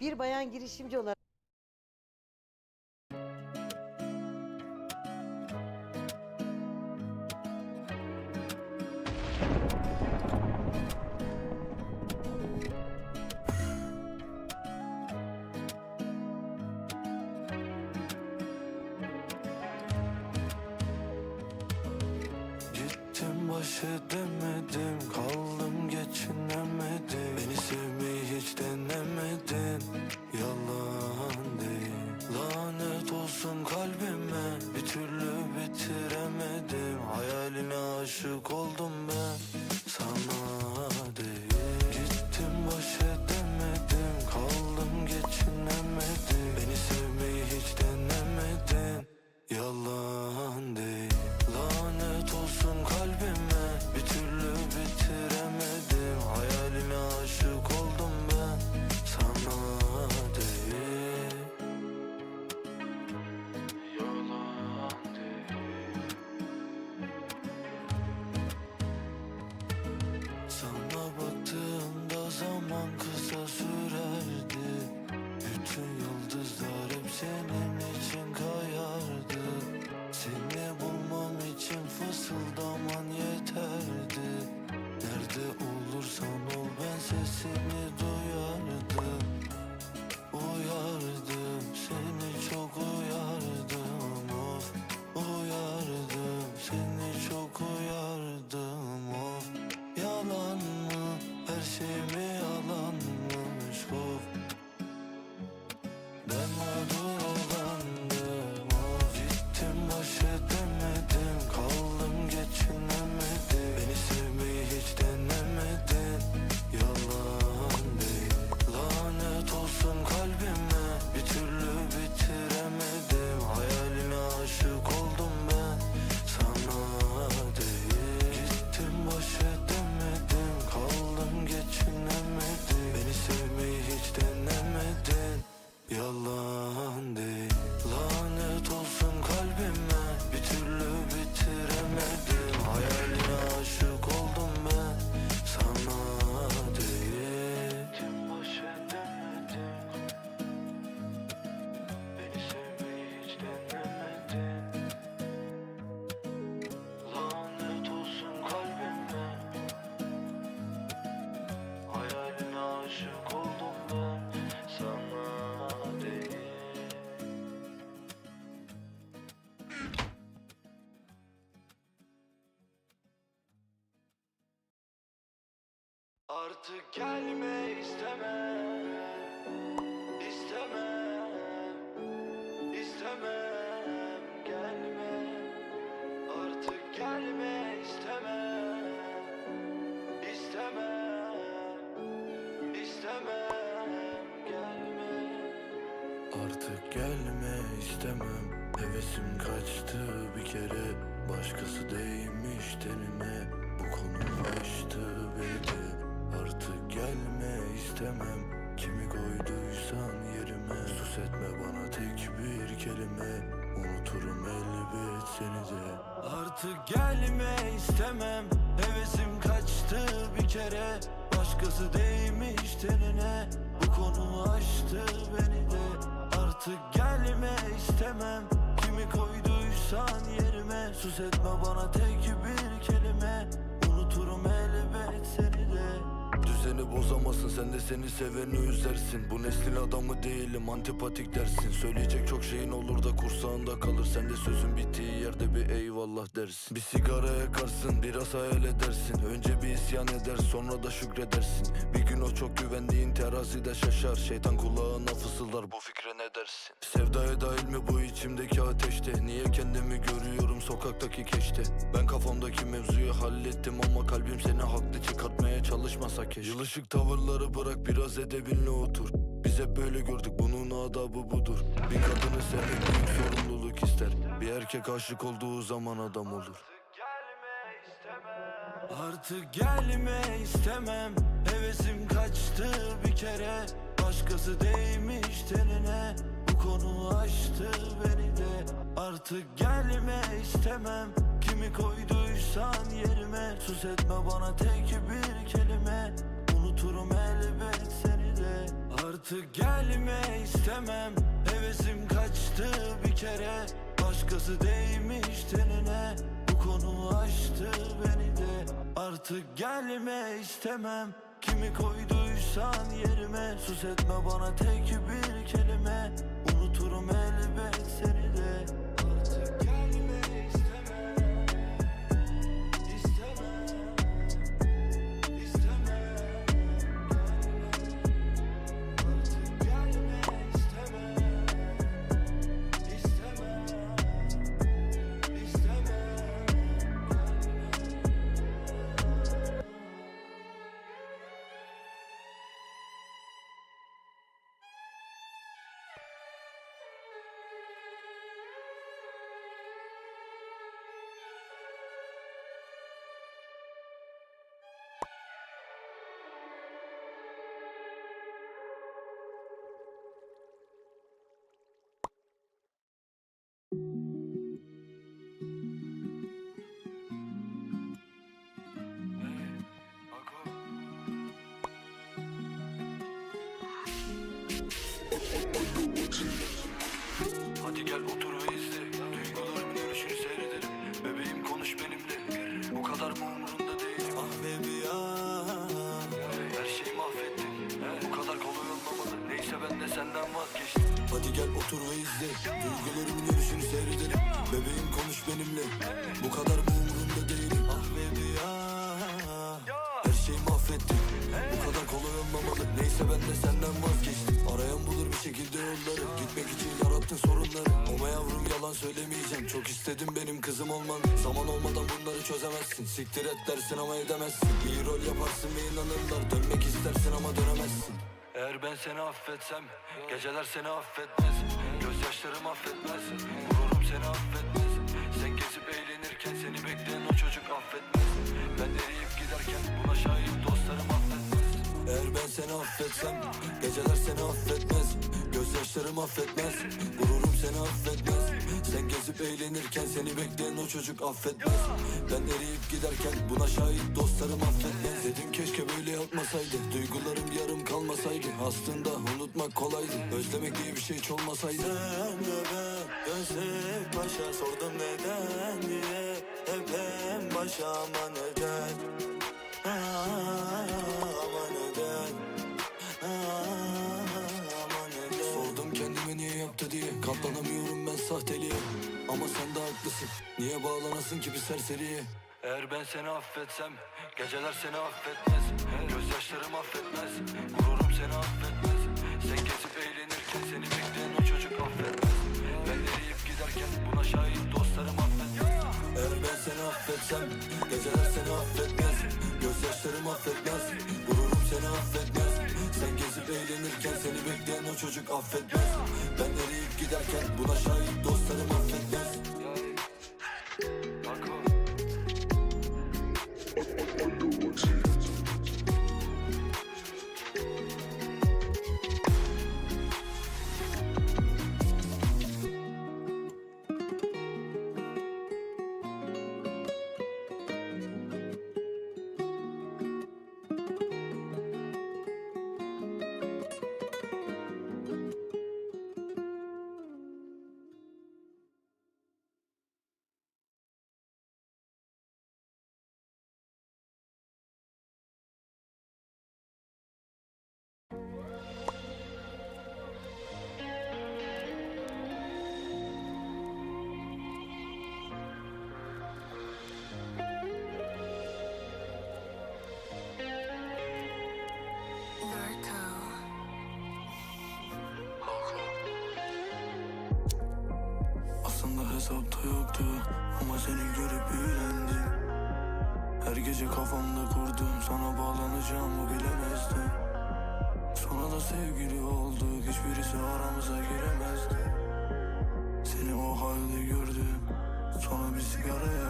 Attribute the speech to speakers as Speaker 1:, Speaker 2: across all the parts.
Speaker 1: Bir bayan girişimci olarak
Speaker 2: gelme istemem İstemem İstemem. Gelme Artık gelme istemem İstemem İstemem. Gelme. Artık gelme istemem. Hevesim kaçtı bir kere. Başkası değmiş tenine. Bu konu açtı beni Artık gelme istemem. Kimi koyduysan yerime. Sus etme bana tek bir kelime. Unuturum elbet seni de. Artık gelme istemem. Hevesim kaçtı bir kere. Başkası değmiş tenine. Bu konu açtı beni de. Artık gelme istemem. Kimi koyduysan yerime. Sus etme bana tek bir kelime. Unuturum elbet seni de Düzeni bozamazsın sen de seni seveni üzersin. Bu neslin adamı değilim antipatik dersin. Söyleyecek çok şeyin olur da kursağında kalır. Sen de sözün bittiği yerde bir eyvallah dersin. Bir sigara yakarsın biraz hayal edersin. Önce bir isyan eder sonra da şükredersin. Bir gün o çok güvendiğin terazide şaşar. Şeytan kulağına fısıldar bu fikre ne dersin? Sevdaya dahil mi bu içimdeki ateşte Niye kendimi görüyorum sokaktaki keşte? Ben kafamdaki mevzuyu hallettim ama kalbim seni haklı çıkartmaya çalışmasa keşke. Yılışık tavırları bırak biraz edebinle otur. Biz hep böyle gördük bunun adabı budur. Bir kadını sevmek büyük sorumluluk ister. Bir erkek aşık olduğu zaman adam olur. Artık gelme istemem. Hevesim kaçtı bir kere. Başkası değmiş tenine Bu konu açtı beni de. Artık gelme istemem. Kimi koyduysan yerime. Sus etme bana tek bir kelime. Unuturum elbet seni
Speaker 1: de. Artık gelme istemem. Hevesim kaçtı bir kere. Başkası değmiş tenine. Bu konu aştı beni de. Artık gelme istemem. Kimi koyduysan yerime. Sus etme bana tek bir kelime Unuturum elbet seni gel otur ve izle. Duygularımın dönüşünü seyredelim Bebeğim konuş benimle. Bu kadar mı umurunda değilim? Ah baby ah. Her şeyi mahvettin. Bu kadar kolay olmamalı. Neyse ben de senden vazgeçtim. Hadi gel otur ve izle. Duygularımın dönüşünü seyredelim Bebeğim konuş benimle. Bu kadar mı umurunda değilim? Ah baby ah. Her şeyi mahvettin. Bu kadar kolay olmamalı. Neyse ben de senden vazgeçtim. Arayan bulur bir şekilde yolları. Gitmek için yalan söylemeyeceğim. Çok istedim benim kızım olman Zaman olmadan bunları çözemezsin. Siktir et dersin ama edemezsin. İyi rol yaparsın ve inanırlar. Dönmek istersin ama dönemezsin. Eğer ben seni affetsem Geceler seni affetmez. Gözyaşlarım affetmez. Gururum seni affetmez. Sen gezip eğlenirken Seni bekleyen o çocuk affetmez. Ben eriyip giderken Buna şahit dostlarım affetmez. Eğer ben seni affetsem Geceler seni affetmez. Gözyaşlarım affetmez. Gururum seni affetmez Sen gezip eğlenirken Seni bekleyen o çocuk affetmez. Ben eriyip giderken Buna şahit dostlarım affetmez. Dedim keşke böyle yapmasaydı. Duygularım yarım kalmasaydı. Aslında unutmak kolaydı. Özlemek diye bir şey hiç olmasaydı. Sen ve ben dönsek başa Sordum neden diye. Hep en başa ama neden? Aa, Ama neden haklısın Niye bağlanasın ki bir serseriye eğer ben seni affetsem Geceler seni affetmez. Gözyaşlarım affetmez Gururum seni affetmez. Sen gezip eğlenirken Seni bekleyen o çocuk affetmez. Ben eriyip giderken Buna şahit dostlarım affetmez. Eğer ben seni affetsem Geceler seni affetmez. Gözyaşlarım affetmez Gururum seni affetmez. Sen gezip eğlenirken Seni bekleyen o çocuk affetmez. Ben eriyip giderken Buna şahit dostlarım Aslında hesapta yoktu ama seni görüp büyülendim Her gece kafamda kurdum sana bağlanacağımı bilemezdim. Sonra da sevgili olduk hiçbirisi aramıza giremezdi. Seni o halde gördüm sonra bir sigara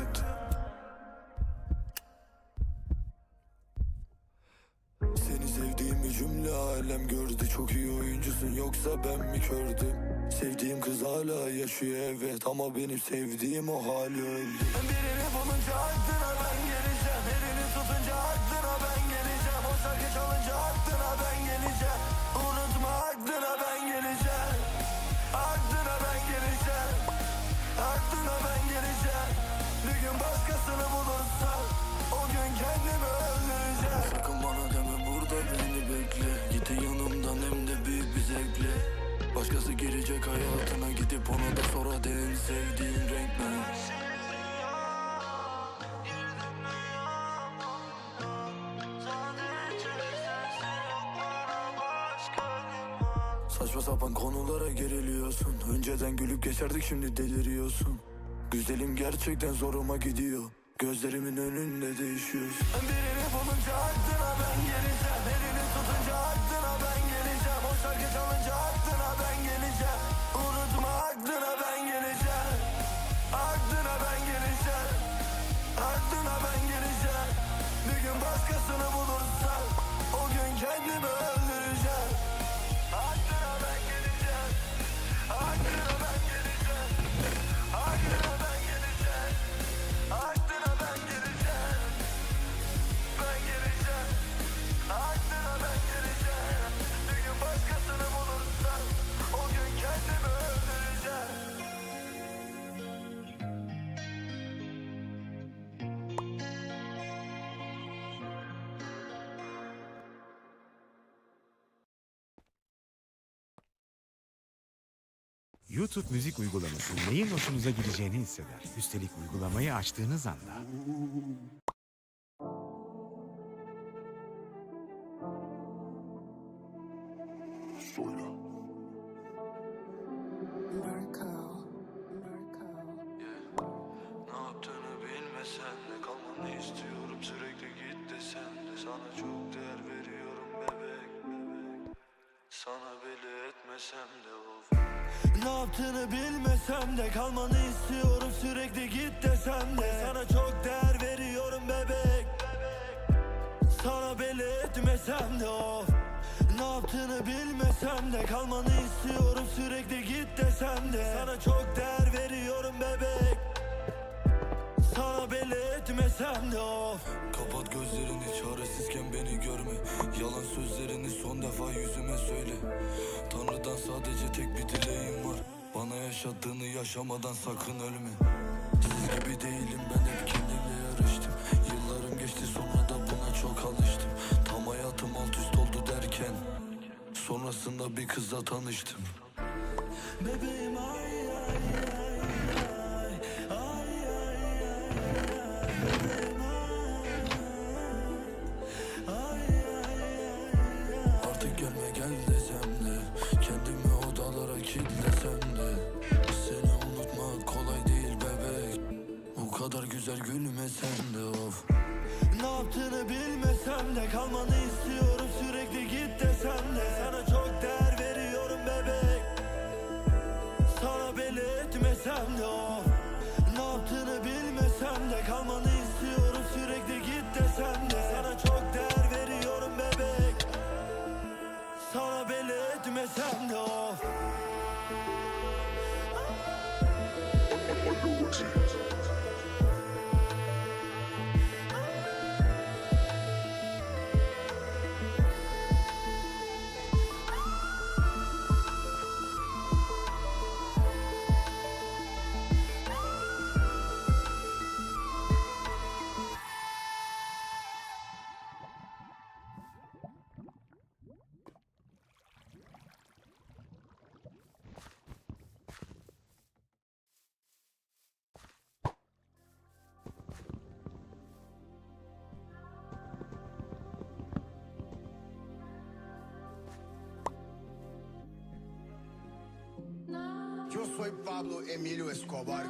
Speaker 1: sevdiğimi cümle alem gördü. Çok iyi oyuncusun yoksa ben mi kördüm? Sevdiğim kız hala yaşıyor evet. Ama benim sevdiğim o hali öldü. Birini bulunca aklına Girecek hayatına gidip ona da sonra en sevdiğin renk ne? Saçma sapan konulara geriliyorsun. Önceden gülüp geçerdik şimdi deliriyorsun. Güzelim gerçekten zoruma gidiyor. Gözlerimin önünde değişiyorsun Birini bulunca aklına ben geleceğim. Elini tutunca aklına ben geleceğim. O şarkı çalınca
Speaker 3: YouTube müzik uygulaması neyin hoşunuza gideceğini hisseder. Üstelik uygulamayı açtığınız anda
Speaker 4: Narco. Narco.
Speaker 1: Ne yaptığını bilmesen de kalmanı istiyorum sürekli git desen de Sana çok değer veriyorum bebek bebek Sana belli etmesem de of Ne yaptığını bilmesem de kalmanı istiyorum. Sürekli git desem de. Sana çok değer veriyorum bebek. Sana belli etmesem de of. Ne yaptığını bilmesem de Kalmanı istiyorum. Sürekli git desem de. Sana çok değer veriyorum bebek. Sana belli etmesem de of. Kapat gözlerini çaresizken beni görme. Yalan sözlerini son defa yüzüme söyle sadece tek bir dileğim var. Bana yaşattığını yaşamadan sakın ölme. Siz gibi değilim ben hep kendimle yarıştım. Yıllarım geçti sonra da buna çok alıştım. Tam hayatım alt üst oldu derken Sonrasında bir kızla tanıştım. Bebeğim ay kadar güzel gülmesen de
Speaker 5: foi Pablo Emílio Escobar.